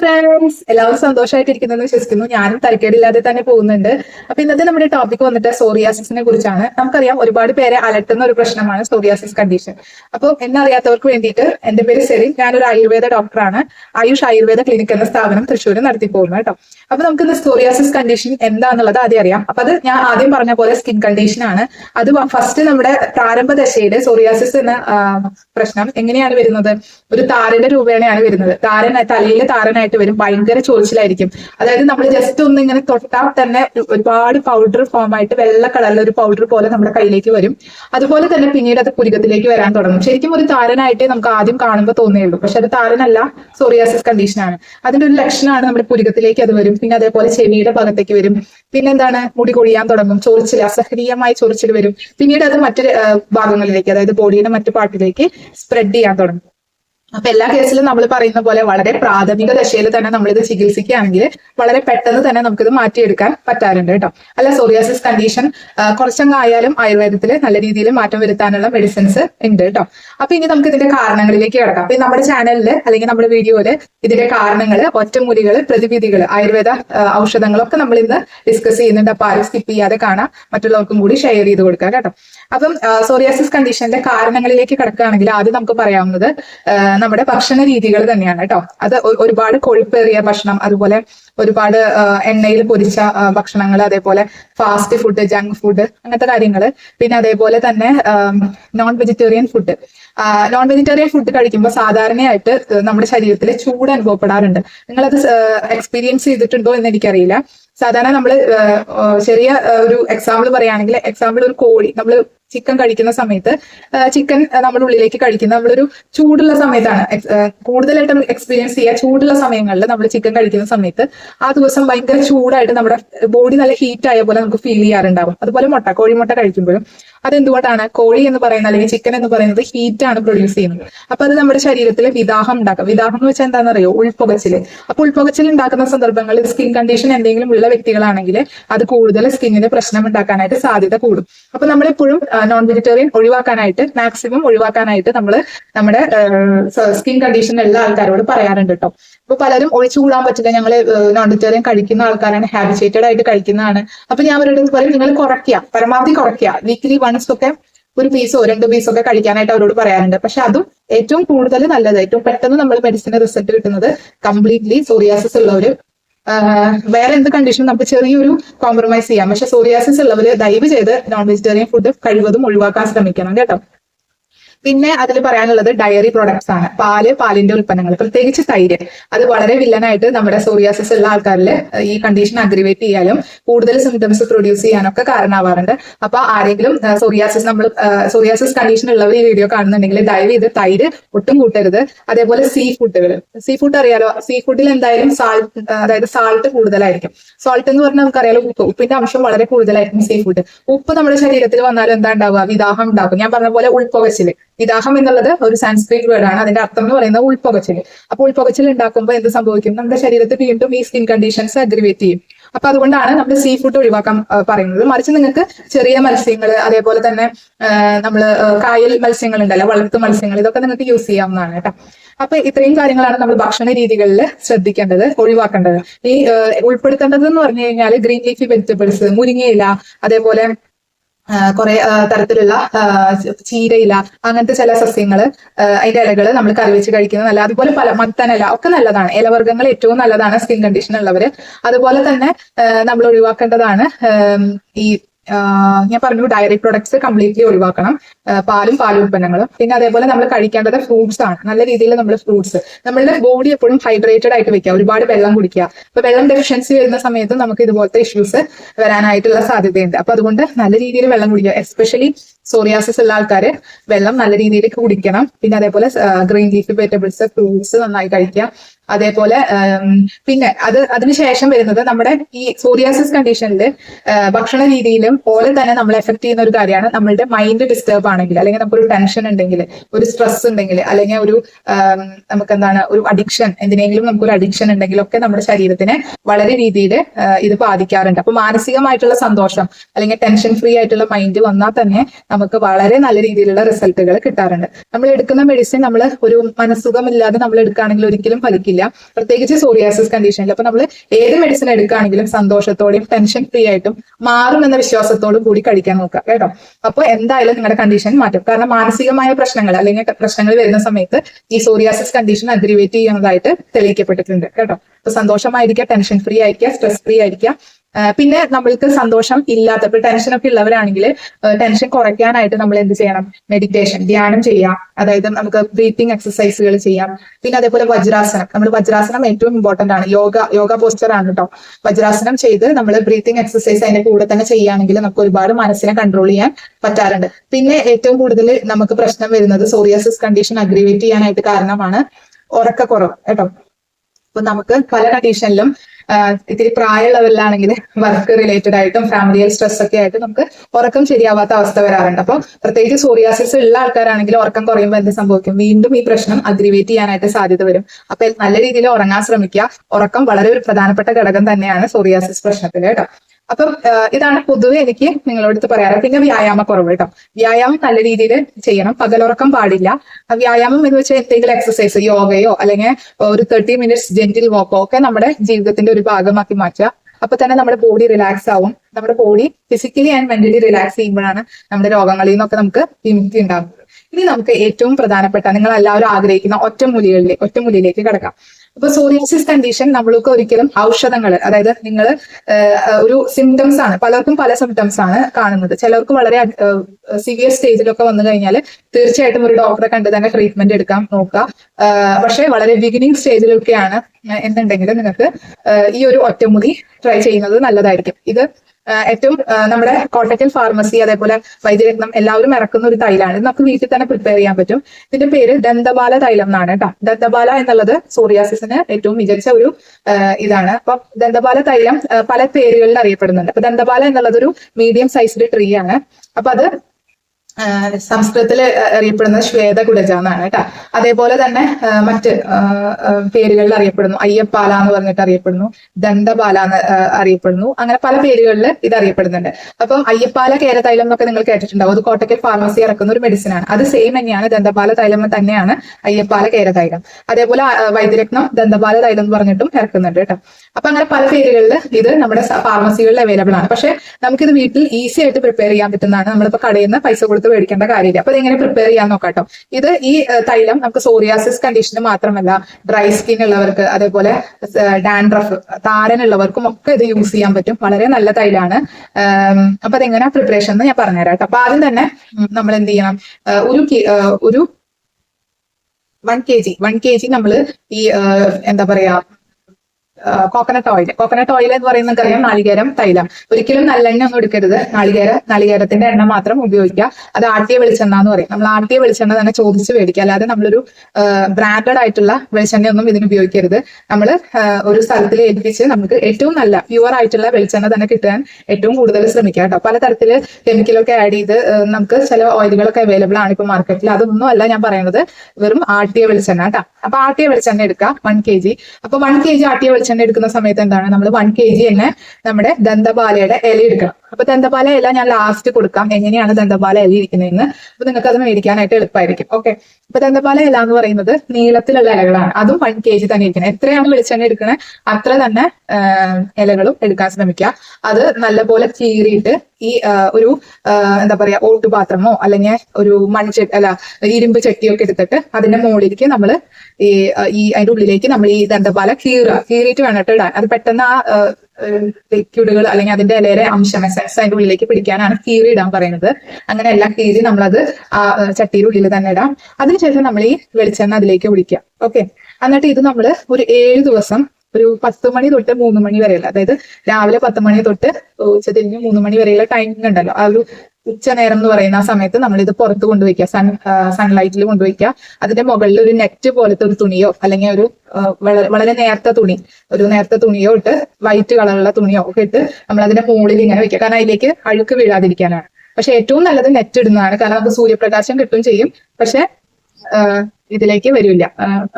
Friends എല്ലാവരും സന്തോഷമായിട്ടിരിക്കുന്നെന്ന് വിശ്വസിക്കുന്നു. ഞാനും തരക്കേടില്ലാതെ തന്നെ പോകുന്നുണ്ട്. അപ്പൊ ഇന്നത്തെ നമ്മുടെ ടോപ്പിക് വന്നിട്ട് സോറിയാസിസിനെ കുറിച്ചാണ്. നമുക്കറിയാം ഒരുപാട് പേരെ അലട്ടുന്ന ഒരു പ്രശ്നമാണ് സോറിയാസിസ് കണ്ടീഷൻ അപ്പോൾ എന്നറിയാത്തവർക്ക് വേണ്ടിയിട്ട് എന്റെ പേര് സെറിൻ. ഞാനൊരു ആയുർവേദ ഡോക്ടറാണ് ആയുഷ് ആയുർവേദ ക്ലിനിക് എന്ന സ്ഥാപനം തൃശ്ശൂരിൽ നടത്തി പോകുന്നു കേട്ടോ. അപ്പൊ നമുക്ക് ഇന്ന് സോറിയാസിസ് കണ്ടീഷൻ എന്താന്നുള്ളത് ആദ്യം അറിയാം. അപ്പൊ അത് ഞാൻ ആദ്യം പറഞ്ഞ പോലെ സ്കിൻ കണ്ടീഷൻ ആണ്. അത് ഫസ്റ്റ് നമ്മുടെ പ്രാരംഭ ദശയിലെ സോറിയാസിസ് എന്ന പ്രശ്നം എങ്ങനെയാണ് വരുന്നത്? ഒരു താരന്റെ രൂപേണയാണ് വരുന്നത്. താരൻ തലയിൽ താരനായിട്ട് വരും. ഭയങ്കര ചോദിച്ചിലായിരിക്കും അതായത് നമ്മൾ ജസ്റ്റ് ഒന്ന് ഇങ്ങനെ തൊട്ടാൽ തന്നെ ഒരുപാട് പൗഡർ ഫോം ആയിട്ട് വെള്ള കളറിലെ ഒരു പൗഡർ പോലെ നമ്മുടെ കയ്യിലേക്ക് വരും. അതുപോലെ തന്നെ പിന്നീട് അത് പുരികത്തിലേക്ക് വരാൻ തുടങ്ങും. ശരിക്കും ഒരു താരനായിട്ടേ നമുക്ക് ആദ്യം കാണുമ്പോൾ തോന്നുകയുള്ളൂ. പക്ഷെ അത് താരനല്ല സോറിയാസിസ് കണ്ടീഷൻ ആണ്. അതിന്റെ ഒരു ലക്ഷണമാണ് നമ്മുടെ പുരികത്തിലേക്ക് അത് വരും. പിന്നെ അതേപോലെ ചെവിയുടെ ഭാഗത്തേക്ക് വരും. പിന്നെ എന്താണ്? മുടി കൊഴിയാൻ തുടങ്ങും. ചൊറിച്ചിൽ അസഹനീയമായി ചൊറിച്ചിൽ വരും. പിന്നീട് അത് മറ്റു ഭാഗങ്ങളിലേക്ക് അതായത് ബോഡിയുടെ മറ്റു പാർട്ടിലേക്ക് സ്പ്രെഡ് ചെയ്യാൻ തുടങ്ങും. അപ്പൊ എല്ലാ കേസിലും നമ്മൾ പറയുന്ന പോലെ വളരെ പ്രാഥമിക ദശയിൽ തന്നെ നമ്മൾ ഇത് ചികിത്സിക്കുകയാണെങ്കിൽ വളരെ പെട്ടെന്ന് തന്നെ നമുക്കിത് മാറ്റിയെടുക്കാൻ പറ്റാറുണ്ട് കേട്ടോ. അല്ല സോറിയാസിസ് കണ്ടീഷൻ കുറച്ചങ്ങ് ആയാലും ആയുർവേദത്തിൽ നല്ല രീതിയിൽ മാറ്റം വരുത്താനുള്ള മെഡിസിൻസ് ഉണ്ട് കേട്ടോ. അപ്പൊ ഇനി നമുക്ക് ഇതിന്റെ കാരണങ്ങളിലേക്ക് കിടക്കാം. അപ്പൊ നമ്മുടെ ചാനലിൽ അല്ലെങ്കിൽ നമ്മുടെ വീഡിയോയിൽ ഇതിന്റെ കാരണങ്ങൾ ഒറ്റമൂലികൾ പ്രതിവിധികൾ ആയുർവേദ ഔഷധങ്ങളൊക്കെ നമ്മൾ ഇന്ന് ഡിസ്കസ് ചെയ്യുന്നുണ്ട്. അപ്പൊ ആരും സ്കിപ്പ് ചെയ്യാതെ കാണാം. മറ്റുള്ളവർക്കും കൂടി ഷെയർ ചെയ്ത് കൊടുക്കാം കേട്ടോ. അപ്പം സോറിയാസിസ് കണ്ടീഷന്റെ കാരണങ്ങളിലേക്ക് കിടക്കുകയാണെങ്കിൽ ആദ്യം നമുക്ക് പറയാവുന്നത് നമ്മുടെ ഭക്ഷണ രീതികൾ തന്നെയാണ് കേട്ടോ അത് ഒരുപാട് കൊഴുപ്പേറിയ ഭക്ഷണം അതുപോലെ ഒരുപാട് എണ്ണയിൽ പൊരിച്ച ഭക്ഷണങ്ങൾ അതേപോലെ ഫാസ്റ്റ് ഫുഡ് ജങ്ക് ഫുഡ് അങ്ങനത്തെ കാര്യങ്ങൾ. പിന്നെ അതേപോലെ തന്നെ non vegetarian food non vegetarian food കഴിക്കുമ്പോൾ സാധാരണയായിട്ട് നമ്മുടെ ശരീരത്തിൽ ചൂട് അനുഭവപ്പെടാറുണ്ട്. നിങ്ങളത് എക്സ്പീരിയൻസ് ചെയ്തിട്ടുണ്ടോ എന്ന് എനിക്കറിയില്ല. സാധാരണ നമ്മൾ ചെറിയ ഒരു എക്സാമ്പിൾ പറയുകയാണെങ്കിൽ എക്സാമ്പിൾ ഒരു കോഴി നമ്മൾ ചിക്കൻ കഴിക്കുന്ന സമയത്ത് ചിക്കൻ നമ്മുടെ ഉള്ളിലേക്ക് കഴിക്കുന്ന നമ്മളൊരു ചൂടുള്ള സമയത്താണ്. കൂടുതലായിട്ടും എക്സ്പീരിയൻസ് ചെയ്യുക ചൂടുള്ള സമയങ്ങളിൽ നമ്മൾ ചിക്കൻ കഴിക്കുന്ന സമയത്ത് ആ ദിവസം ഭയങ്കര ചൂടായിട്ട് നമ്മുടെ ബോഡി നല്ല ഹീറ്റ് ആയ പോലെ നമുക്ക് ഫീൽ ചെയ്യാറുണ്ടാവും. അതുപോലെ മുട്ട കോഴിമുട്ട കഴിക്കുമ്പോഴും അതെന്തുകൊണ്ടാണ്? കോഴി എന്ന് പറയുന്നത് അല്ലെങ്കിൽ ചിക്കൻ എന്ന് പറയുന്നത് ഹീറ്റ് ആണ് പ്രൊഡ്യൂസ് ചെയ്യുന്നത്. അപ്പൊ അത് നമ്മുടെ ശരീരത്തിൽ വിദാഹം ഉണ്ടാക്കാം. വിദാഹം എന്ന് വെച്ചാൽ എന്താണെന്ന് അറിയോ ഉൾപ്പുകച്ചിൽ. അപ്പൊ ഉൾപ്പുകച്ചിൽ ഉണ്ടാക്കുന്ന സന്ദർഭങ്ങളിൽ സ്കിൻ കണ്ടീഷൻ എന്തെങ്കിലും ഉള്ള വ്യക്തികളാണെങ്കിൽ അത് കൂടുതൽ സ്കിന്നിന് പ്രശ്നം ഉണ്ടാക്കാനായിട്ട് സാധ്യത കൂടും. അപ്പൊ നമ്മളെപ്പോഴും നോൺ വെജിറ്റേറിയൻ ഒഴിവാക്കാനായിട്ട് മാക്സിമം ഒഴിവാക്കാനായിട്ട് നമ്മൾ നമ്മുടെ സ്കിൻ എല്ലാ ആൾക്കാരോട് പറയാറുണ്ട് കേട്ടോ അപ്പൊ പലരും ഒഴിച്ചുകൂടാൻ പറ്റില്ല ഞങ്ങൾ നോൺ വെജിറ്റേറിയൻ കഴിക്കുന്ന ആൾക്കാരാണ് ഹാബിറ്റേറ്റഡ് ആയിട്ട് കഴിക്കുന്നതാണ്. അപ്പൊ ഞാൻ അവരോട് പറയും നിങ്ങൾ കുറയ്ക്കുക പരമാവധി കുറയ്ക്കുക. വീക്കിലി വൺസ് ഒക്കെ ഒരു പീസോ രണ്ട് പീസോ ഒക്കെ കഴിക്കാനായിട്ട് അവരോട് പറയാറുണ്ട്. പക്ഷെ അതും ഏറ്റവും കൂടുതൽ നല്ലത് ഏറ്റവും പെട്ടെന്ന് നമ്മൾ മെഡിസിന് റിസൾട്ട് കിട്ടുന്നത് കംപ്ലീറ്റ്ലി സോറിയാസിസ് ഉള്ളവര് വേറെ എന്ത് കണ്ടീഷനും നമുക്ക് ചെറിയൊരു കോംപ്രമൈസ് ചെയ്യാം. പക്ഷെ സോറിയാസിസ് ഉള്ളവര് ദയവ് ചെയ്ത് നോൺ വെജിറ്റേറിയൻ ഫുഡ് കഴിവതും ഒഴിവാക്കാൻ ശ്രമിക്കണം കേട്ടോ. പിന്നെ അതിൽ പറയാനുള്ളത് ഡയറി പ്രോഡക്ട്സ് ആണ്. പാൽ പാലിന്റെ ഉൽപ്പന്നങ്ങൾ പ്രത്യേകിച്ച് തൈര്. അത് വളരെ വില്ലനായിട്ട് നമ്മുടെ സോറിയാസിസ് ഉള്ള ആൾക്കാരിൽ ഈ കണ്ടീഷൻ അഗ്രിവേറ്റ് ചെയ്യാനും കൂടുതൽ സിംറ്റംസ് പ്രൊഡ്യൂസ് ചെയ്യാനൊക്കെ കാരണമാവാറുണ്ട്. അപ്പൊ ആരെങ്കിലും സോറിയാസിസ് നമ്മൾ സോറിയാസിസ് കണ്ടീഷൻ ഉള്ളവർ ഈ വീഡിയോ കാണുന്നുണ്ടെങ്കിൽ ദയവ് ചെയ്ത് തൈര് ഒട്ടും കൂട്ടരുത്. അതേപോലെ സീ ഫുഡുകൾ സീ ഫുഡ് അറിയാലോ? സീ ഫുഡിൽ എന്തായാലും സാൾട്ട് അതായത് സാൾട്ട് കൂടുതലായിരിക്കും. സാൾട്ട് എന്ന് പറഞ്ഞാൽ നമുക്കറിയാലോ ഉപ്പ്. ഉപ്പിന്റെ അംശം വളരെ കൂടുതലായിരിക്കും സീ ഫുഡ് ഉപ്പ് നമ്മുടെ ശരീരത്തിൽ വന്നാലും എന്താ ഉണ്ടാവുക? വിദാഹം ഉണ്ടാക്കും. ഞാൻ പറഞ്ഞ പോലെ ഉൾപ്പുകച്ചിൽ വിദാഹം എന്നുള്ളത് ഒരു സാൻസ്ക്രിറ്റ് വേർഡ് ആണ്. അതിന്റെ അർത്ഥം എന്ന് പറയുന്നത് ഉൾപ്പുകച്ചിൽ അപ്പൊ ഉൾപ്പുകച്ചിൽ ഉണ്ടാക്കുമ്പോൾ എന്ത് സംഭവിക്കും? നമ്മുടെ ശരീരത്തിൽ വീണ്ടും ഈ സ്കിൻ കണ്ടീഷൻസ് അഗ്രിവേറ്റ് ചെയ്യും. അപ്പൊ അതുകൊണ്ടാണ് നമ്മൾ സീ ഫുഡ് ഒഴിവാക്കാൻ പറയുന്നത്. മറിച്ച് നിങ്ങൾക്ക് ചെറിയ മത്സ്യങ്ങൾ അതേപോലെ തന്നെ നമ്മൾ കായൽ മത്സ്യങ്ങൾ ഉണ്ടല്ലോ വളർത്തു മത്സ്യങ്ങൾ ഇതൊക്കെ നിങ്ങൾക്ക് യൂസ് ചെയ്യാവുന്നതാണ് കേട്ടോ. അപ്പൊ ഇത്രയും കാര്യങ്ങളാണ് നമ്മൾ ഭക്ഷണ രീതികളിൽ ശ്രദ്ധിക്കേണ്ടത് ഒഴിവാക്കേണ്ടത്. ഈ ഉൾപ്പെടുത്തേണ്ടത് എന്ന് പറഞ്ഞു കഴിഞ്ഞാൽ ഗ്രീൻ ലീഫി വെജിറ്റബിൾസ് മുരിങ്ങയില അതേപോലെ കുറെ തരത്തിലുള്ള ചീരയില അങ്ങനത്തെ ചില സസ്യങ്ങൾ അതിന്റെ ഇലകൾ നമ്മൾ കറി വെച്ച് കഴിക്കുന്നത് നല്ല അതുപോലെ പല മത്തനില ഒക്കെ നല്ലതാണ്. ഇലവർഗങ്ങൾ ഏറ്റവും നല്ലതാണ് സ്കിൻ കണ്ടീഷൻ ഉള്ളവര് അതുപോലെ തന്നെ നമ്മൾ ഒഴിവാക്കേണ്ടതാണ് ഈ ഞാൻ പറഞ്ഞു ഡയറി പ്രൊഡക്ട്സ് കംപ്ലീറ്റ്ലി ഒഴിവാക്കണം. പാലും പാൽ ഉൽപ്പന്നങ്ങളും. പിന്നെ അതേപോലെ നമ്മൾ കഴിക്കേണ്ടത് ഫ്രൂട്ട്സ് ആണ്. നല്ല രീതിയിൽ നമ്മൾ ഫ്രൂട്ട്സ് നമ്മളുടെ ബോഡി എപ്പോഴും ഹൈഡ്രേറ്റഡ് ആയിട്ട് വെക്കുക. ഒരുപാട് വെള്ളം കുടിക്കുക. അപ്പൊ വെള്ളം ഡെഫിഷ്യൻസി വരുന്ന സമയത്ത് നമുക്ക് ഇതുപോലത്തെ ഇഷ്യൂസ് വരാനായിട്ടുള്ള സാധ്യതയുണ്ട്. അപ്പൊ അതുകൊണ്ട് നല്ല രീതിയിൽ വെള്ളം കുടിക്കുക. എസ്പെഷ്യലി സോറിയാസിസ് ഉള്ള ആൾക്കാർ വെള്ളം നല്ല രീതിയിൽ കുടിക്കണം. പിന്നെ അതേപോലെ ഗ്രീൻ ലീഫ് വെജിറ്റബിൾസ് ഫ്രൂട്ട്സ് നന്നായി കഴിക്കുക. അതേപോലെ പിന്നെ അത് അതിനുശേഷം വരുന്നത് നമ്മുടെ ഈ സോറിയാസിസ് കണ്ടീഷനിൽ ഭക്ഷണ രീതിയിലും പോലെ തന്നെ നമ്മൾ എഫക്ട് ചെയ്യുന്ന ഒരു കാര്യമാണ് നമ്മളുടെ മൈൻഡ് ഡിസ്റ്റർബ് ആണെങ്കിൽ അല്ലെങ്കിൽ നമുക്കൊരു ടെൻഷൻ ഉണ്ടെങ്കിൽ ഒരു സ്ട്രെസ് ഉണ്ടെങ്കിൽ അല്ലെങ്കിൽ ഒരു നമുക്ക് എന്താണ് ഒരു അഡിക്ഷൻ എന്തിനെങ്കിലും നമുക്കൊരു അഡിക്ഷൻ ഉണ്ടെങ്കിലൊക്കെ നമ്മുടെ ശരീരത്തിനെ വളരെ രീതിയിൽ ഇത് ബാധിക്കാറുണ്ട്. അപ്പൊ മാനസികമായിട്ടുള്ള സന്തോഷം അല്ലെങ്കിൽ ടെൻഷൻ ഫ്രീ ആയിട്ടുള്ള മൈൻഡ് വന്നാൽ തന്നെ നമുക്ക് വളരെ നല്ല രീതിയിലുള്ള റിസൾട്ടുകൾ കിട്ടാറുണ്ട്. നമ്മൾ എടുക്കുന്ന മെഡിസിൻ നമ്മൾ ഒരു മനസ്സുഖമില്ലാതെ നമ്മൾ എടുക്കുകയാണെങ്കിൽ ഒരിക്കലും ഫലിക്കില്ല. പ്രത്യേകിച്ച് സോറിയാസിസ് കണ്ടീഷനിൽ അപ്പൊ നമ്മൾ ഏത് മെഡിസിൻ എടുക്കുകയാണെങ്കിലും സന്തോഷത്തോടെയും ടെൻഷൻ ഫ്രീ ആയിട്ടും മാറും എന്ന വിശ്വാസത്തോടും കൂടി കഴിക്കാൻ നോക്കുക കേട്ടോ? അപ്പോൾ എന്തായാലും നിങ്ങളുടെ കണ്ടീഷൻ മാറ്റും. കാരണം മാനസികമായ പ്രശ്നങ്ങൾ അല്ലെങ്കിൽ പ്രശ്നങ്ങൾ വരുന്ന സമയത്ത് ഈ സോറിയാസിസ് കണ്ടീഷൻ അഗ്രിവേറ്റ് ചെയ്യുന്നതായിട്ട് തെളിയിക്കപ്പെട്ടിട്ടുണ്ട് കേട്ടോ? അപ്പൊ സന്തോഷമായിരിക്കുക ടെൻഷൻ ഫ്രീ ആയിരിക്കുക സ്ട്രെസ് ഫ്രീ ആയിരിക്കുക. പിന്നെ നമ്മൾക്ക് സന്തോഷം ഇല്ലാത്ത ഇപ്പൊ ടെൻഷൻ ഒക്കെ ഉള്ളവരാണെങ്കിൽ ടെൻഷൻ കുറയ്ക്കാനായിട്ട് നമ്മൾ എന്ത് ചെയ്യണം? മെഡിറ്റേഷൻ ധ്യാനം ചെയ്യാം. അതായത് നമുക്ക് ബ്രീത്തിങ് എക്സസൈസുകൾ ചെയ്യാം. പിന്നെ അതേപോലെ വജ്രാസനം. നമ്മൾ വജ്രാസനം ഏറ്റവും ഇമ്പോർട്ടന്റ് ആണ്. യോഗ യോഗ പോസ്റ്റർ ആണ് കേട്ടോ വജ്രാസനം ചെയ്ത് നമ്മൾ ബ്രീത്തിങ് എക്സസൈസ് അതിന്റെ കൂടെ തന്നെ ചെയ്യുകയാണെങ്കിൽ നമുക്ക് ഒരുപാട് മനസ്സിനെ കൺട്രോൾ ചെയ്യാൻ പറ്റാറുണ്ട്. പിന്നെ ഏറ്റവും കൂടുതൽ നമുക്ക് പ്രശ്നം വരുന്നത് സോറിയാസിസ് കണ്ടീഷൻ അഗ്രിവേറ്റ് ചെയ്യാനായിട്ട് കാരണമാണ് ഉറക്കക്കുറവ് കേട്ടോ. അപ്പൊ നമുക്ക് പല കണ്ടീഷനിലും ഇത്തിരി പ്രായമുള്ളവരിലാണെങ്കിൽ വർക്ക് റിലേറ്റഡ് ആയിട്ടും ഫാമിലിയൽ സ്ട്രെസ് ഒക്കെ ആയിട്ട് നമുക്ക് ഉറക്കം ശരിയാവാത്ത അവസ്ഥ വരാറുണ്ട്. അപ്പോൾ പ്രത്യേകിച്ച് സോറിയാസിസ് ഉള്ള ആൾക്കാരാണെങ്കിൽ ഉറക്കം കുറയുമ്പോൾ എന്ത് സംഭവിക്കും? വീണ്ടും ഈ പ്രശ്നം അഗ്രിവേറ്റ് ചെയ്യാനായിട്ട് സാധ്യത വരും. അപ്പൊ നല്ല രീതിയിൽ ഉറങ്ങാൻ ശ്രമിക്കുക. ഉറക്കം വളരെ ഒരു പ്രധാനപ്പെട്ട ഘടകം തന്നെയാണ് സോറിയാസിസ് പ്രശ്നത്തിൽ കേട്ടോ. അപ്പം ഇതാണ് പൊതുവെ എനിക്ക് നിങ്ങളോട് പറയാറ് പിന്നെ വ്യായാമ കുറവ് കേട്ടോ. വ്യായാമം നല്ല രീതിയിൽ ചെയ്യണം. പകലുറക്കം പാടില്ല. വ്യായാമം എന്ന് വെച്ചാൽ എന്തെങ്കിലും എക്സസൈസ് യോഗയോ അല്ലെങ്കിൽ ഒരു തേർട്ടി മിനിറ്റ്സ് ജെന്റിൽ വോക്കോ ഒക്കെ നമ്മുടെ ജീവിതത്തിന്റെ ഒരു ഭാഗമാക്കി മാറ്റുക. അപ്പൊ തന്നെ നമ്മുടെ ബോഡി റിലാക്സ് ആവും. നമ്മുടെ body physically and mentally relax ചെയ്യുമ്പോഴാണ് നമ്മുടെ രോഗങ്ങളിൽ നിന്നൊക്കെ നമുക്ക് വിമുക്തി ഉണ്ടാകുന്നത് ഇനി നമുക്ക് ഏറ്റവും പ്രധാനപ്പെട്ട നിങ്ങൾ എല്ലാവരും ആഗ്രഹിക്കുന്ന ഒറ്റമൂലികളിലേക്ക് ഒറ്റമൂലിയിലേക്ക് കിടക്കാം. ഇപ്പൊ സോറിയാസിസ് കണ്ടീഷൻ നമ്മൾക്ക് ഒരിക്കലും ഔഷധങ്ങൾ അതായത് നിങ്ങൾ ഒരു സിംറ്റംസ് ആണ്. പലർക്കും പല സിംറ്റംസ് ആണ് കാണുന്നത്. ചിലർക്ക് വളരെ സിവിയർ സ്റ്റേജിലൊക്കെ വന്നു കഴിഞ്ഞാൽ തീർച്ചയായിട്ടും ഒരു ഡോക്ടറെ കണ്ട് തന്നെ ട്രീറ്റ്മെന്റ് എടുക്കാം നോക്കുക പക്ഷേ വളരെ ബിഗിനിങ് സ്റ്റേജിലൊക്കെയാണ് എന്നുണ്ടെങ്കിൽ നിങ്ങൾക്ക് ഈ ഒരു ഒറ്റമുടി ട്രൈ ചെയ്യുന്നത് നല്ലതായിരിക്കും. ഇത് ഏറ്റവും നമ്മുടെ കോട്ടക്കൽ ഫാർമസി അതേപോലെ വൈദ്യരത്നം എല്ലാവരും ഇറക്കുന്ന ഒരു തൈലാണ്. ഇത് നമുക്ക് വീട്ടിൽ തന്നെ പ്രിപ്പയർ ചെയ്യാൻ പറ്റും. ഇതിന്റെ പേര് ദന്തബാല തൈലം എന്നാണ് കേട്ടോ. ദന്തബാല എന്നുള്ളത് സോറിയാസിസിന് ഏറ്റവും മികച്ച ഒരു ഇതാണ്. അപ്പൊ ദന്തബാല തൈലം പല പേരുകളിൽ അറിയപ്പെടുന്നുണ്ട്. അപ്പൊ ദന്തബാല എന്നുള്ളത് ഒരു മീഡിയം സൈസ്ഡ് ട്രീ ആണ്. അപ്പൊ അത് സംസ്കൃതത്തിൽ അറിയപ്പെടുന്നത് ശ്വേതകുടജ എന്നാണ് കേട്ടോ. അതേപോലെ തന്നെ മറ്റ് പേരുകളിൽ അറിയപ്പെടുന്നു. അയ്യപ്പാല എന്ന് പറഞ്ഞിട്ട് അറിയപ്പെടുന്നു. ദന്തപാല എന്ന് അറിയപ്പെടുന്നു. അങ്ങനെ പല പേരുകളിൽ ഇത് അറിയപ്പെടുന്നുണ്ട്. അപ്പം അയ്യപ്പാല കേരതൈലം എന്നൊക്കെ നിങ്ങൾ കേട്ടിട്ടുണ്ടാവും. അത് കോട്ടക്കൽ ഫാർമസി ഇറക്കുന്ന ഒരു മെഡിസിൻ ആണ്. അത് സെയിം തന്നെയാണ്. ദന്തപാല തൈലം തന്നെയാണ് അയ്യപ്പാല കേരതൈലം. അതേപോലെ വൈദ്യരത്നം ദന്തപാല തൈലം എന്ന് പറഞ്ഞിട്ടും ഇറക്കുന്നുണ്ട് കേട്ടോ. അപ്പൊ അങ്ങനെ പല പേരുകളിൽ ഇത് നമ്മുടെ ഫാർമസികളിൽ അവൈലബിൾ ആണ്. പക്ഷെ നമുക്കിത് വീട്ടിൽ ഈസി ആയിട്ട് പ്രിപ്പയർ ചെയ്യാൻ പറ്റുന്നതാണ്. നമ്മളിപ്പോ കടയിൽ നിന്ന് പൈസ കൊടുത്ത് മേടിക്കേണ്ട കാര്യമില്ല. അപ്പൊ ഇതെങ്ങനെ പ്രിപ്പയർ ചെയ്യാൻ നോക്കാട്ടോ ഇത് ഈ തൈലം നമുക്ക് സോറിയാസിസ് കണ്ടീഷന് മാത്രമല്ല ഡ്രൈ സ്കിൻ ഉള്ളവർക്ക് അതേപോലെ ഡാൻഡ്രഫ് താരനുള്ളവർക്കും ഒക്കെ ഇത് യൂസ് ചെയ്യാൻ പറ്റും. വളരെ നല്ല തൈലാണ്. അപ്പൊ അതെങ്ങനെ പ്രിപ്പറേഷൻ എന്ന് ഞാൻ പറഞ്ഞുതരാം കേട്ടോ അപ്പൊ ആദ്യം തന്നെ നമ്മൾ എന്ത് ചെയ്യണം? ഒരു ഒരു one K G one K G നമ്മൾ ഈ എന്താ പറയാ കോക്കനട്ട് ഓയിൽ കോക്കനട്ട് ഓയിൽ എന്ന് പറയുന്ന നമുക്കറിയാം നാളികേരം തൈലം. ഒരിക്കലും നല്ലെണ്ണ ഒന്നും എടുക്കരുത്. നാളികേര നാളികേരത്തിന്റെ എണ്ണ മാത്രം ഉപയോഗിക്കുക. അത് ആട്ടിയ വെളിച്ചെണ്ണ എന്ന് പറയും. നമ്മൾ ആട്ടിയ വെളിച്ചെണ്ണ തന്നെ ചോദിച്ച് മേടിക്കുക. അല്ലാതെ നമ്മളൊരു ബ്രാൻഡഡ് ആയിട്ടുള്ള വെളിച്ചെണ്ണയൊന്നും ഇതിന് ഉപയോഗിക്കരുത്. നമ്മൾ ഒരു സ്ഥലത്തിൽ ഏൽപ്പിച്ച് നമുക്ക് ഏറ്റവും നല്ല പ്യുവർ ആയിട്ടുള്ള വെളിച്ചെണ്ണ തന്നെ കിട്ടാൻ ഏറ്റവും കൂടുതൽ ശ്രമിക്കുക കേട്ടോ. പലതരത്തിൽ കെമിക്കലൊക്കെ ആഡ് ചെയ്ത് നമുക്ക് ചില ഓയിലുകളൊക്കെ അവൈലബിൾ ആണ് ഇപ്പൊ മാർക്കറ്റിൽ അതൊന്നും അല്ല ഞാൻ പറയുന്നത് വെറും ആട്ടിയ വെളിച്ചെണ്ണ കേട്ടോ. അപ്പൊ ആട്ടിയ വെളിച്ചെണ്ണ എടുക്കുക. വൺ കെ ജി അപ്പൊ വൺ കെ ജി ആട്ടിയ വെളിച്ചെണ്ണ എടുക്കുന്ന സമയത്ത് എന്താണ്? നമ്മൾ വൺ കെ ജി തന്നെ നമ്മുടെ ദന്തപാലയുടെ ഇല എടുക്കണം. അപ്പൊ ദന്തപാല ഇല ഞാൻ ലാസ്റ്റ് കൊടുക്കാം. എങ്ങനെയാണ് ദന്തപാല ഇല ഇരിക്കുന്നതെന്ന് അപ്പൊ നിങ്ങൾക്ക് അത് മേടിക്കാനായിട്ട് എളുപ്പമായിരിക്കും. ഓക്കെ അപ്പൊ ദന്തപാല ഇല എന്ന് പറയുന്നത് നീളത്തിലുള്ള ഇലകളാണ്. അതും വൺ കെ ജി തന്നെ ഇരിക്കണം എത്രയാണ് വെളിച്ചെണ്ണ എടുക്കണേ? അത്ര തന്നെ ഇലകളും എടുക്കാൻ ശ്രമിക്കുക. അത് നല്ലപോലെ ചീറിയിട്ട് ഈ ഒരു എന്താ പറയാ ഓട്ടുപാത്രമോ അല്ലെങ്കിൽ ഒരു മൺചട്ടി അല്ല ഇരുമ്പ് ചട്ടിയോ ഒക്കെ എടുത്തിട്ട് അതിന്റെ മുകളിലേക്ക് നമ്മൾ ഈ ഈ അതിന്റെ ഉള്ളിലേക്ക് നമ്മൾ ഈ ദന്തപാല കീറുക. കീറിയിട്ട് വേണം ഇടാൻ. അത് പെട്ടെന്ന് ആ ലിക്വിഡുകൾ അല്ലെങ്കിൽ അതിന്റെ ഇലയിലെ അംശം എസൻസ് അതിന്റെ ഉള്ളിലേക്ക് പിടിക്കാനാണ് കീറി ഇടാൻ പറയുന്നത്. അങ്ങനെ എല്ലാം കീറി നമ്മളത് ആ ചട്ടിയുടെ ഉള്ളിൽ തന്നെ ഇടാം. അതിനുശേഷം നമ്മൾ ഈ വെളിച്ചെണ്ണ അതിലേക്ക് ഒഴിക്കുക. ഓക്കെ? എന്നിട്ട് ഇത് നമ്മൾ ഒരു ഏഴ് ദിവസം ഒരു പത്ത് മണി തൊട്ട് മൂന്ന് മണി വരെയുള്ള അതായത് രാവിലെ പത്ത് മണി തൊട്ട് ഉച്ചതിരിഞ്ഞ് മൂന്ന് മണി വരെയുള്ള ടൈമിംഗ് ഉണ്ടല്ലോ. ആ ഒരു ഉച്ച നേരം എന്ന് പറയുന്ന ആ സമയത്ത് നമ്മൾ ഇത് പുറത്ത് കൊണ്ടുവയ്ക്കുക. സൺ സൺലൈറ്റിൽ കൊണ്ടുവയ്ക്കുക. അതിന്റെ മുകളിൽ ഒരു നെറ്റ് പോലത്തെ ഒരു തുണിയോ അല്ലെങ്കിൽ ഒരു വളരെ നേർത്ത തുണി ഒരു നേർത്ത തുണിയോ ഇട്ട് വൈറ്റ് കളറുള്ള തുണിയോ ഒക്കെ ഇട്ട് നമ്മൾ അതിന്റെ മുകളിൽ ഇങ്ങനെ വെക്കുക കാരണം അതിലേക്ക് അഴുക്ക് വീഴാതിരിക്കാനാണ്. പക്ഷെ ഏറ്റവും നല്ലത് നെറ്റ് ഇടുന്നതാണ്. കാരണം നമുക്ക് സൂര്യപ്രകാശം കിട്ടും ചെയ്യും. പക്ഷെ ഇതിലേക്ക് വരില്ല.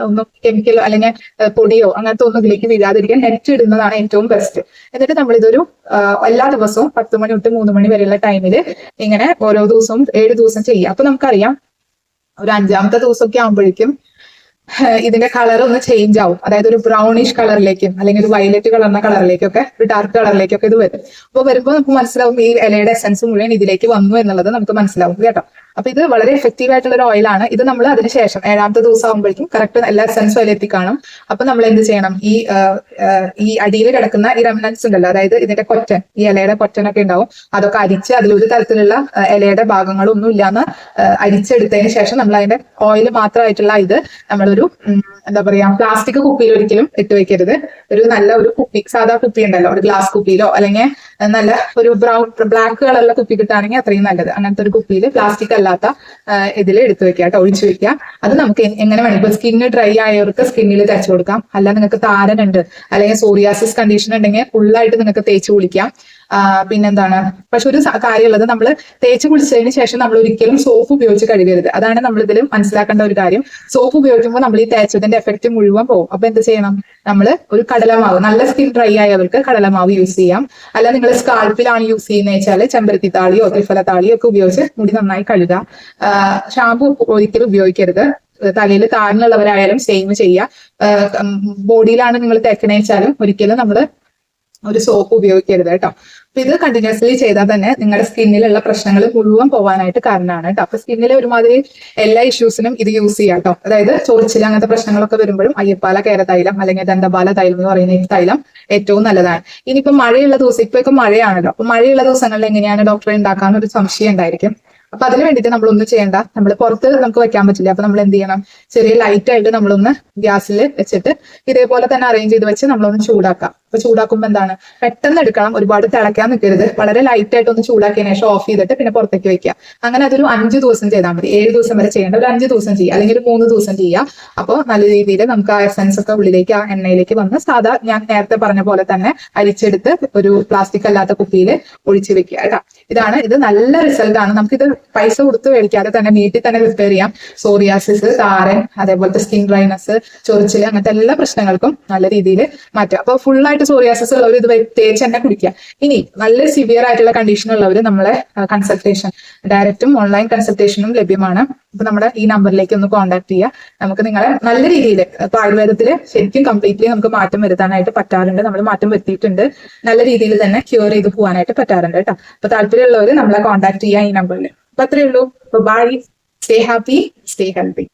ഒന്നും കെമിക്കലോ അല്ലെങ്കിൽ പൊടിയോ അങ്ങനത്തെ ഒന്നും ഇതിലേക്ക് വീഴാതിരിക്കാൻ നെറ്റ് ഇടുന്നതാണ് ഏറ്റവും ബെസ്റ്റ് എന്നിട്ട് നമ്മൾ ഇതൊരു എല്ലാ ദിവസവും പത്ത് മണി തൊട്ട് മൂന്ന് മണി വരെയുള്ള ടൈമിൽ ഇങ്ങനെ ഓരോ ദിവസവും ഏഴ് ദിവസം ചെയ്യുക അപ്പൊ നമുക്കറിയാം ഒരു അഞ്ചാമത്തെ ദിവസമൊക്കെ ആകുമ്പോഴേക്കും ഇതിന്റെ കളർ ഒന്ന് ചേഞ്ച് ആവും. അതായത് ഒരു ബ്രൗണിഷ് കളറിലേക്കും അല്ലെങ്കിൽ ഒരു വയലറ്റ് കളർന്ന കളറിലേക്കൊക്കെ ഒരു ഡാർക്ക് കളറിലേക്കൊക്കെ ഇത് വരും. അപ്പോൾ വരുമ്പോൾ നമുക്ക് മനസ്സിലാവും ഈ ഇലയുടെ എസൻസ് മുഴുവൻ ഇതിലേക്ക് വന്നു എന്നുള്ളത് നമുക്ക് മനസ്സിലാവും. കേട്ടോ? അപ്പൊ ഇത് വളരെ എഫക്റ്റീവ് ആയിട്ടുള്ള ഒരു ഓയിലാണ് ഇത് നമ്മൾ അതിനുശേഷം ഏഴാമത്തെ ദിവസം ആകുമ്പോഴേക്കും കറക്റ്റ് എല്ലാ എസൻസും അതിലെത്തി എത്തിക്കാണും അപ്പൊ നമ്മൾ എന്ത് ചെയ്യണം? ഈ ഈ അടിയിൽ കിടക്കുന്ന ഈ റെമനൻസ് ഉണ്ടല്ലോ അതായത് ഇതിന്റെ കൊറ്റൻ ഈ ഇലയുടെ കൊറ്റനൊക്കെ ഉണ്ടാവും. അതൊക്കെ അരിച്ച് അതിലൊരു തരത്തിലുള്ള ആ, ഇലയുടെ ഭാഗങ്ങളൊന്നും ഇല്ലാന്ന് അരിച്ചെടുത്തതിന് ശേഷം നമ്മൾ അതിന്റെ ഓയിൽ മാത്രമായിട്ടുള്ള ഇത് നമ്മളൊരു എന്താ പറയാ പ്ലാസ്റ്റിക് കുപ്പിയിൽ ഒരിക്കലും ഇട്ട് വെക്കരുത്. ഒരു നല്ല ഒരു കുപ്പി സാധാ കുപ്പി ഉണ്ടല്ലോ ഒരു ഗ്ലാസ് കുപ്പിയിലോ അല്ലെങ്കിൽ നല്ല ഒരു ബ്രൗൺ ബ്ലാക്ക് കളറുള്ള കുപ്പി കിട്ടുകയാണെങ്കിൽ അത്രയും നല്ലത്. അങ്ങനത്തെ ഒരു കുപ്പിയിൽ പ്ലാസ്റ്റിക് അല്ലാത്ത ഇതിൽ എടുത്തു വെക്കുക കേട്ടോ ഒഴിച്ചു വെക്കുക. അത് നമുക്ക് എങ്ങനെ വേണം. സ്കിന്ന് ഡ്രൈ ആയവർക്ക് സ്കിന്നിൽ തേച്ച് കൊടുക്കാം. അല്ല നിങ്ങൾക്ക് താരനുണ്ട് അല്ലെങ്കിൽ സോറിയാസിസ് കണ്ടീഷൻ ഉണ്ടെങ്കിൽ ഫുള്ളായിട്ട് നിങ്ങൾക്ക് തേച്ച് കുളിക്കാം. പിന്നെന്താണ്? പക്ഷെ ഒരു കാര്യമുള്ളത് നമ്മൾ തേച്ച് കുളിച്ചതിന് ശേഷം നമ്മൾ ഒരിക്കലും സോപ്പ് ഉപയോഗിച്ച് കഴുകരുത്. അതാണ് നമ്മൾ ഇതിൽ മനസ്സിലാക്കേണ്ട ഒരു കാര്യം. സോപ്പ് ഉപയോഗിക്കുമ്പോൾ നമ്മൾ ഈ തേച്ചതിന്റെ എഫക്റ്റ് മുഴുവൻ പോകും അപ്പൊ എന്ത് ചെയ്യണം? നമ്മൾ ഒരു കടലമാവ് നല്ല സ്കിൻ ഡ്രൈ ആയവർക്ക് കടലമാവ് യൂസ് ചെയ്യാം. അല്ല നിങ്ങൾ സ്കാൾപ്പിലാണ് യൂസ് ചെയ്യുന്നത് വെച്ചാൽ ചെമ്പരത്തി താളിയോ ത്രിഫല താളിയോ ഒക്കെ ഉപയോഗിച്ച് മുടി നന്നായി കഴുകുക. ഷാമ്പു ഒരിക്കലും ഉപയോഗിക്കരുത്. തലയിൽ താരനുള്ളവരായാലും സെയിം ചെയ്യുക. ബോഡിയിലാണ് നിങ്ങൾ തേക്കണേച്ചാലും ഒരിക്കലും നമ്മൾ ഒരു സോപ്പ് ഉപയോഗിക്കരുത് കേട്ടോ. അപ്പൊ ഇത് കണ്ടിന്യൂസ്ലി ചെയ്താൽ തന്നെ നിങ്ങളുടെ സ്കിന്നിലുള്ള പ്രശ്നങ്ങൾ മുഴുവൻ പോകാനായിട്ട് കാരണമാണ് കേട്ടോ. അപ്പൊ സ്കിന്നിലെ ഒരുമാതിരി എല്ലാ ഇഷ്യൂസിനും ഇത് യൂസ് ചെയ്യാം കേട്ടോ. അതായത് ചൊറിച്ചിൽ അങ്ങനത്തെ പ്രശ്നങ്ങളൊക്കെ വരുമ്പോഴും അയ്യപ്പാല കേര തൈലം അല്ലെങ്കിൽ ദന്തപാല തൈലം എന്ന് പറയുന്ന ഈ തൈലം ഏറ്റവും നല്ലതാണ്. ഇനിയിപ്പോ മഴയുള്ള ദിവസം ഇപ്പൊ ഇപ്പൊ മഴയാണല്ലോ അപ്പൊ മഴയുള്ള ദിവസങ്ങളിൽ എങ്ങനെയാണ് ഡോക്ടറെ ഉണ്ടാക്കാൻ ഒരു സംശയം ഉണ്ടായിരിക്കും. അപ്പൊ അതിന് നമ്മൾ ഒന്ന് ചെയ്യണ്ട. നമ്മൾ പുറത്ത് നമുക്ക് വെക്കാൻ പറ്റില്ല. അപ്പൊ നമ്മൾ എന്ത് ചെയ്യണം? ചെറിയ ലൈറ്റ് ആയിട്ട് നമ്മളൊന്ന് ഗ്യാസിൽ വെച്ചിട്ട് ഇതേപോലെ തന്നെ അറേഞ്ച് ചെയ്ത് വെച്ച് നമ്മളൊന്ന് ചൂടാക്കാം. അപ്പൊ ചൂടാക്കുമ്പോൾ എന്താണ്? പെട്ടെന്ന് എടുക്കണം ഒരുപാട് തിളയ്ക്കാൻ നിൽക്കരുത്. വളരെ ലൈറ്റ് ആയിട്ട് ഒന്ന് ചൂടാക്കിയതിന് ശേഷം ഓഫ് ചെയ്തിട്ട് പിന്നെ പുറത്തേക്ക് വെക്കുക. അങ്ങനെ അതൊരു അഞ്ച് ദിവസം ചെയ്താൽ മതി. ഏഴ് ദിവസം വരെ ചെയ്യേണ്ട ഒരു അഞ്ച് ദിവസം ചെയ്യുക. അല്ലെങ്കിൽ ഒരു മൂന്ന് ദിവസം ചെയ്യുക. അപ്പോൾ നല്ല രീതിയിൽ നമുക്ക് ആ എസൻസ് ഒക്കെ ഉള്ളിലേക്ക് ആ എണ്ണയിലേക്ക് വന്ന് സാധാ ഞാൻ നേരത്തെ പറഞ്ഞ പോലെ തന്നെ അരിച്ചെടുത്ത് ഒരു പ്ലാസ്റ്റിക് അല്ലാത്ത കുപ്പിയിൽ ഒഴിച്ചു വെക്കുക കേട്ടോ. ഇതാണ് ഇത് നല്ല റിസൾട്ട് ആണ്. ഇത് പൈസ കൊടുത്ത് മേടിക്കാതെ തന്നെ വീട്ടിൽ തന്നെ റിപ്പയർ ചെയ്യാം. സോറിയാസിസ് താരൻ അതേപോലത്തെ സ്കിൻ ഡ്രൈനസ് ചൊറിച്ചിൽ അങ്ങനത്തെ എല്ലാ പ്രശ്നങ്ങൾക്കും നല്ല രീതിയിൽ മാറ്റാം അപ്പോൾ ഫുൾ ആയിട്ട് സോറിയാസിസ് ഉള്ളവർ ഇത് തേച്ച് തന്നെ കുടിക്കുക. ഇനി നല്ല സിവിയർ ആയിട്ടുള്ള കണ്ടീഷൻ ഉള്ളവർ നമ്മളെ കൺസൾട്ടേഷൻ ഡയറക്റ്റും ഓൺലൈൻ കൺസൾട്ടേഷനും ലഭ്യമാണ്. അപ്പൊ നമ്മുടെ ഈ നമ്പറിലേക്ക് ഒന്ന് കോൺടാക്ട് ചെയ്യുക. നമുക്ക് നിങ്ങളെ നല്ല രീതിയിൽ ഇപ്പൊ ആയുർവേദത്തിൽ ശരിക്കും കംപ്ലീറ്റ്ലി നമുക്ക് മാറ്റം വരുത്താനായിട്ട് പറ്റാറുണ്ട്. നമ്മൾ മാറ്റം വരുത്തിയിട്ടുണ്ട്. നല്ല രീതിയിൽ തന്നെ ക്യൂർ ചെയ്ത് പോകാനായിട്ട് പറ്റാറുണ്ട് കേട്ടോ. അപ്പൊ താല്പര്യമുള്ളവർ നമ്മളെ കോൺടാക്ട് ചെയ്യുക ഈ നമ്പറിൽ അപ്പൊ അത്രയേ ഉള്ളൂ. Bye stay happy stay healthy